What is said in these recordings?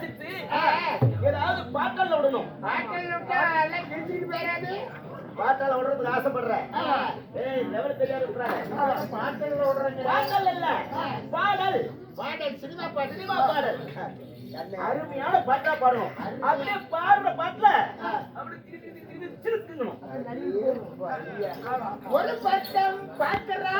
வாசித்து ஏதாவது பாட்டல்ல விடணும் பாட்டில் விட்டா கிழிச்சிட்டு போயிடாது பாட்டால விடுறதுக்கு ஆசைப்படுறேன் ஏய் லெவல் தெரியாது விட்டுறாங்க பாட்டில் விடுறேங்க பாட்டல் இல்ல பாடல் பாடல் சினிமா பாட்டு சினிமா பாடல் அருமையான பாட்டா பாடணும் அப்படியே பாடுற பாட்டுல அப்படி திரு திரு திரு திரு திருக்குங்கணும் ஒரு பட்டம் பாக்குறா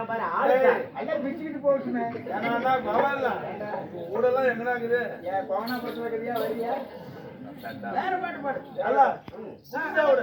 சொல்றான் பாரு ஆளுங்க ஏன்னா பரவாயில்ல. ஊடெல்லாம் எங்கடா இருக்குது? புரிஞ்சா விடு ஏய் ஆக விட்டு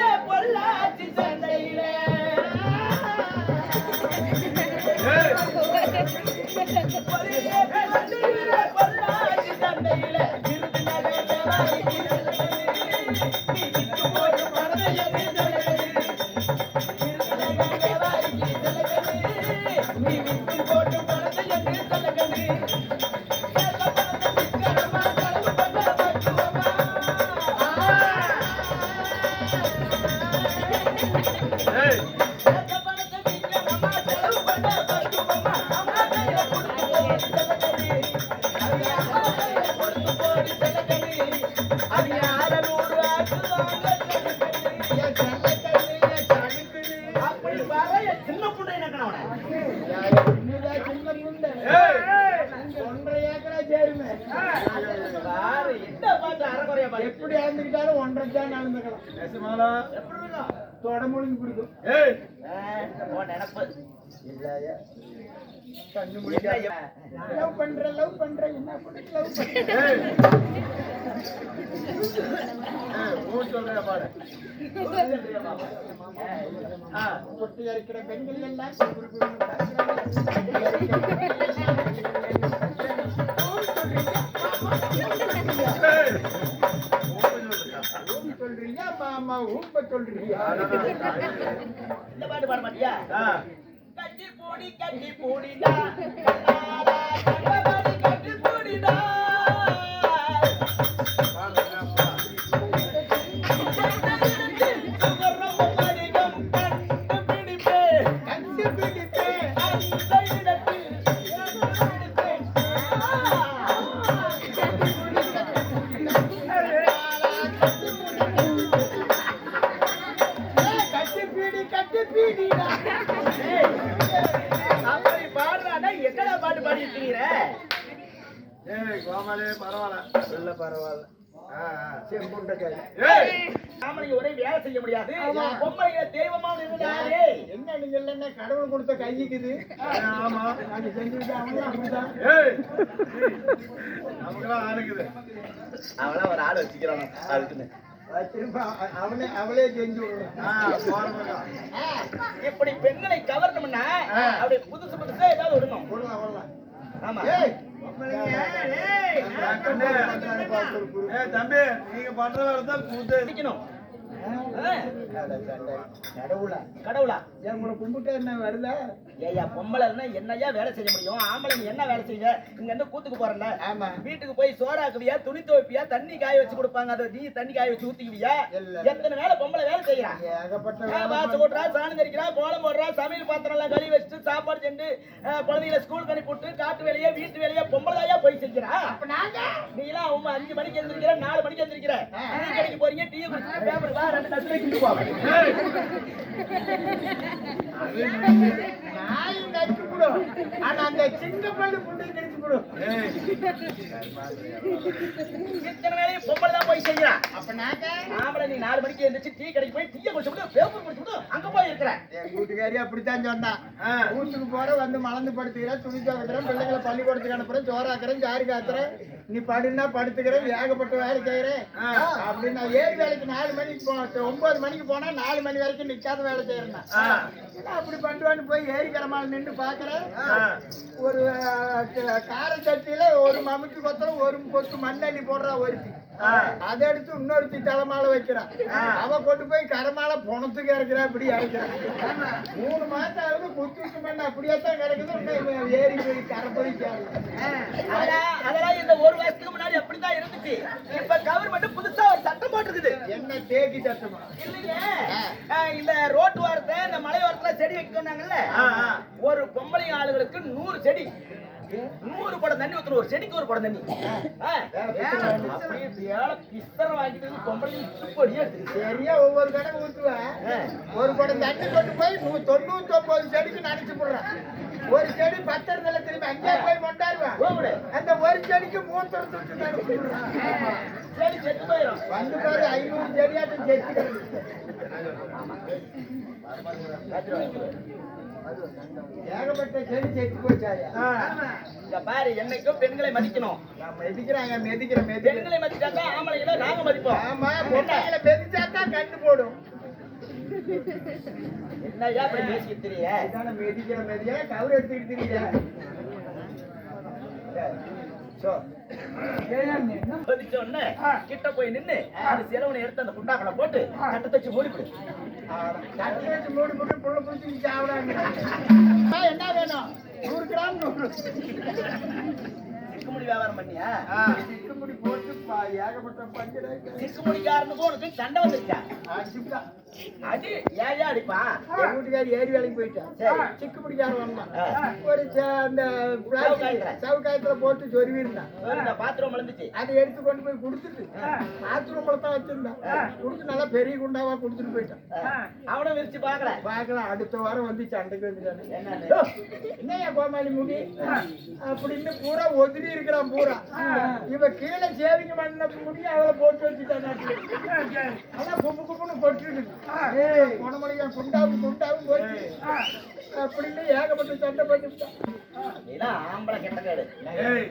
போட்டு விட்டு என்று மனதைய சொல்லகனே எப்படி ஆந்துக்கிட்டாலும் ஒன்றரை தான் இருக்கும் தொடமுழுங்கி பிடிக்கும் லவ் பண்ற லவ் பண்ற என்ன பண்ண? லவ் பண்ற. பெண்கள் எல்லாம் சொல்றியா மாமா ஊம்ப சொல்றியா? இந்த பாட்டு பாட மாட்டியா? கட்டி பூடி கட்டி பூடிடா. கட்டி பூடிடா. கண்டுபிடிப்பே கண்டுபிடிப்பே எங்கடா பாட்டு பாடிட்டு இருக்கிற ஏய் கோமாளி பரவாயில்ல. இல்ல பரவாயில்ல. ஒரே வேலை செய்ய முடியாது. பொம்பளைங்க தெய்வமா இருந்தாரு என்ன நீங்க இல்லைன்னா கடவுள் கொடுத்த கைக்குது ஆமா. அது செஞ்சுட்டு அவங்களும் ஆறுக்குது அவளா ஒரு ஆள் வச்சுக்கிறான் அதுக்குன்னு. அவளே செஞ்சு இப்படி பெண்களை கவரணும்னா ஆ. அப்படி புதுசு புதுசா ஏதாவது விடணும் ஆமா தம்பி. நீங்க பண்ற வேலை தான் கடவுளா? கடவுளா? ஏன் உங்களை கும்பிட்டா என்ன வருதா? என்னய்யா வேலை செய்ய முடியும்? ஆம்பளை என்ன வேலை செய்ய இங்க இருந்து கூத்துக்கு போறல ஆமா. வீட்டுக்கு போய் சோறாக்குவியா துணி துவைப்பியா தண்ணி காய வச்சு கொடுப்பாங்க. அதை நீ தண்ணி காய வச்சு ஊத்திக்குவியா? இல்ல. எத்தனை வேலை பொம்பளை வேலை செய்யறா ஏகப்பட்ட சாணம் தெரிக்கிறா கோலம் போடுறா சமையல் பாத்திரம் எல்லாம் கழுவி வச்சுட்டு சாப்பாடு செஞ்சு குழந்தைகளை ஸ்கூல் அனுப்பி விட்டு காட்டு வேலையே வீட்டு வேலையே பொம்பளையா போய் நாங்க? நீ எல்லாம் அஞ்சு மணிக்கு எந்திரிக்கிற நாலு மணிக்கு எந்திரிக்கிற. டீ கடைக்கு போறீங்க டீ பேப்பர் வா ரெண்டு தட்டுல கிண்டு நாய் ஆனா அந்த சின்ன பள்ளி புண்டு இத்தனை வேலையும் பொம்பளை தான் போய் செய்யறா. அப்ப நாங்க ஆம்பளை நீ நாலு மணிக்கு எழுந்திரிச்சு டீ கடைக்கு போய் டீயை குடிச்சு விட்டு பேப்பர் குடிச்சு விட்டு அங்க போய் இருக்கிற. என் வீட்டுக்காரி அப்படித்தான் சொன்னா. வீட்டுக்கு போற வந்து மலர்ந்து படுத்துக்கிறேன் துணி துவைக்கிறேன் பிள்ளைங்களை பள்ளிக்கூடத்துக்கு அனுப்புறேன் சோறாக்குறேன் ஜாரி காத்துறேன். நீ படுனா படுத்துக்கிறேன் ஏகப்பட்ட வேலை செய்யறேன். ஆ. அப்படி நான் ஏழு வேலைக்கு நாலு மணிக்கு போ ஒன்பது மணிக்கு போனா நாலு மணி வரைக்கும் நிக்காத வேலை செய்யறேன் அப்படி பண்ணுவான்னு போய் ஏரிக்கரமால் நின்று பாக்குறேன். ஒரு கார சட்டியில ஒரு மமுக்கு கொத்தரம் ஒரு கொத்து மண்ணெண்ணி போடுறா ஒருத்தி. அதை எடுத்து இன்னொருத்தி தலைமால வைக்கிறான் அவ கொண்டு போய் கரமால பொணத்துக்கு இறக்குறா இப்படி இறக்குறான் மூணு மாசம் ஆகுது குத்து மண்ணு அப்படியே தான் கிடக்குது இன்னும் ஏரி போய் கரை போய் சேரல. அதெல்லாம் இந்த ஒரு வருஷத்துக்கு முன்னாடி அப்படித்தான் இருந்துச்சு. இப்ப கவர்மெண்ட் புதுசா ஒரு சட்டம் போட்டிருக்குது. என்ன தேக்கி இல்லைங்க ஆஹ் இந்த ரோட்டு ஓரத்துல இந்த மலையோரத்துல செடி வைக்க சொன்னாங்கல்ல ஆ, ஆ. ஒரு பொம்பளை ஆளுகளுக்கு நூறு செடி. நூறு குடம் தண்ணி ஊத்துற ஒரு செடிக்கு ஒரு குடம் தண்ணி. பிஸ்தரம் வாங்கிட்டு இப்படியே எடுத்துக்கிட்டு சரியா ஒவ்வொரு கடை ஊத்துவேன். ஒரு குடம் தண்ணி கொண்டு போய் தொண்ணூத்தி ஒன்பது செடிக்கு நினைச்சு போடுறான். ஒரு செடி பத்திரத்துல திரும்பி அங்கேயே போய் கொண்டாடுவேன் அந்த ஒரு செடிக்கு மூத்தம் தொட்டு நினைச்சு போடுறான். செடி செத்து போயிடும். வந்து பாரு ஐநூறு செடியாட்டம் செத்து. ஏகப்பட்ட செடி செத்து போச்சாயா? இங்க பாரு என்னைக்கும் பெண்களை மதிக்கணும். மெதிக்கிறாங்க மெதிக்கிறேன் பெண்களை மதிச்சாக்கா ஆம்பளைகளை நாங்க மதிப்போம். ஆமா பொண்ணைகளை மெதிச்சாதான் கண்டு போடும். என்னய்யா இப்படி பேசிக்கிட்டு தெரிய இதான மெதிக்கிற மெதிக்கிற கவர் மதிச்ச உடனே கிட்ட போய் நின்னு அந்த செலவனை எடுத்து அந்த புண்டாக்களை போட்டு கட்ட தச்சு மூடிவிடு கட்டி வச்சு புள்ள புடிச்சு சாப்பிடாங்க என்ன வேணும்? நூறு கிராம் நூறு. சிக்குமுடி வியாபாரம் பண்ணியா? சிக்குமுடி போட்டு ஏகப்பட்ட பஞ்சடை சிக்குமுடிக்காரனுக்கும் உனக்கு சண்டை வந்துருச்சா? அடி ஏயா அடிப்பான் என் வீட்டுக்காரி ஏரி வேலைக்கு போயிட்டான் சரி. சிக்கு பிடிக்கார வந்தான். ஒரு அந்த சவுக்காயத்துல. போட்டு சொருவி இருந்தான் பாத்திரம் விழுந்துச்சு. அதை எடுத்து கொண்டு போய் கொடுத்துட்டு பாத்ரூம்ல தான் வச்சிருந்தான். கொடுத்து நல்லா பெரிய குண்டாவா கொடுத்துட்டு போயிட்டான். அவனும் விரிச்சு பாக்கல பார்க்கலாம் அடுத்த வாரம் வந்து சண்டைக்கு வந்துட்டானு? என்னையா கோமாளி முடி? அப்படின்னு பூரா ஒதுரி இருக்கிறான் பூரா. இவ கீழே சேவிங்க பண்ண முடி அவளை போட்டு வச்சுட்டான் அதான் குப்பு குப்புன்னு கொட்டிருக்கு குணமளிக்கா குண்டாவும் குண்டாவும் போச்சு. அப்படின்னு ஏகப்பட்ட சண்டை பண்ணிவிட்டான் ஏய்,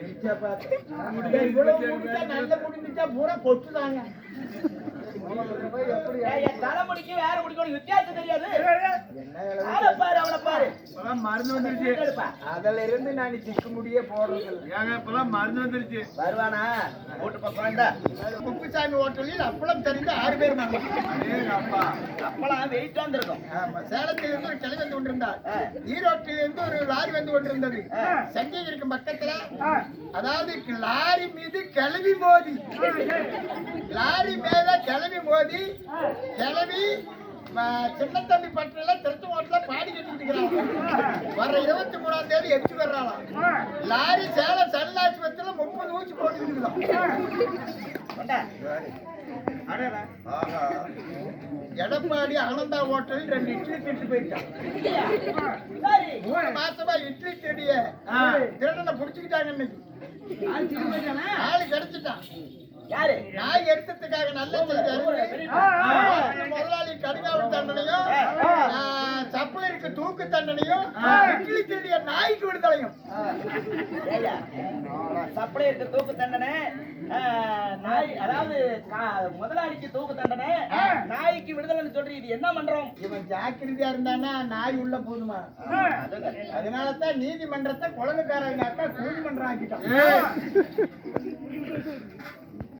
நல்ல முடிஞ்சுச்சா பூரா கொட்டுதாங்க எப்படி ஏய், என் தலை முடிக்கும் வேற முடிக்கும் வித்தியாசம் தெரியாது. என்ன பாரு அவனை பாரு. இப்பெல்லாம் மருந்து வந்துருச்சு. அதுல இருந்து நான் சிக்கு முடியே போடுறது ஏங்க இப்பெல்லாம் மருந்து வந்துருச்சு. வருவானா? வீட்டு பக்கம் குப்புசாமி ஹோட்டலில் அப்பளம் தெரிந்து ஆறு பேர் அப்பா. அப்பெல்லாம் வெயிட் வந்திருக்கும் ஆமா, சேலத்துல இருந்து ஒரு கிளை வந்து கொண்டிருந்தார். ஈரோட்டில இருந்து ஒரு லாரி வந்து கொண்டிருந்தது. சங்ககிரிக்கு பக்கத்துல அதாவது லாரி மீது கிளவி மோதி. லாரி மேல கிளவி மோதி கிளவி சின்ன தம்பி பட்டியல திருச்சி ஓட்டல பாடி கட்டிட்டு வர்ற இருபத்தி மூணாம் தேதி எட்டு வர்றாளாம். லாரி சேலம் சன் ஆஸ்பத்திரியில முப்பது ஊசி போட்டுக்கிட்டு. எடப்பாடி ஆனந்தா ஹோட்டல் ரெண்டு இட்லி திட்டு போயிட்டான். மூணு மாசமா இட்லி செடிய ஆ. திருடனை புடிச்சுக்கிட்டாங்க இன்னைக்கு? ஆளு கிடைச்சிட்டான். யாரு? நாய் எடுத்ததுக்காக நல்ல முதலாளி கடுங்காவல் தண்டனையும் சப்பலருக்கு தூக்கு தண்டனையும் இட்லி செடிய நாய்க்கு விடுதலையும். ஏய்யா, சப்ளை இருக்க தூக்கு தண்டனை நாய் அதாவது முதலாளிக்கு தூக்கு தண்டனை நாய்க்கு விடுதலைன்னு சொல்றீங்க இது என்ன பண்றோம் இவன் ஜாக்கிரதையா இருந்தானா நாய் உள்ள போதுமா? அதனாலதான் நீதிமன்றத்தை குழந்தைக்காரங்க நீதிமன்றம் ஆக்கிட்டான்.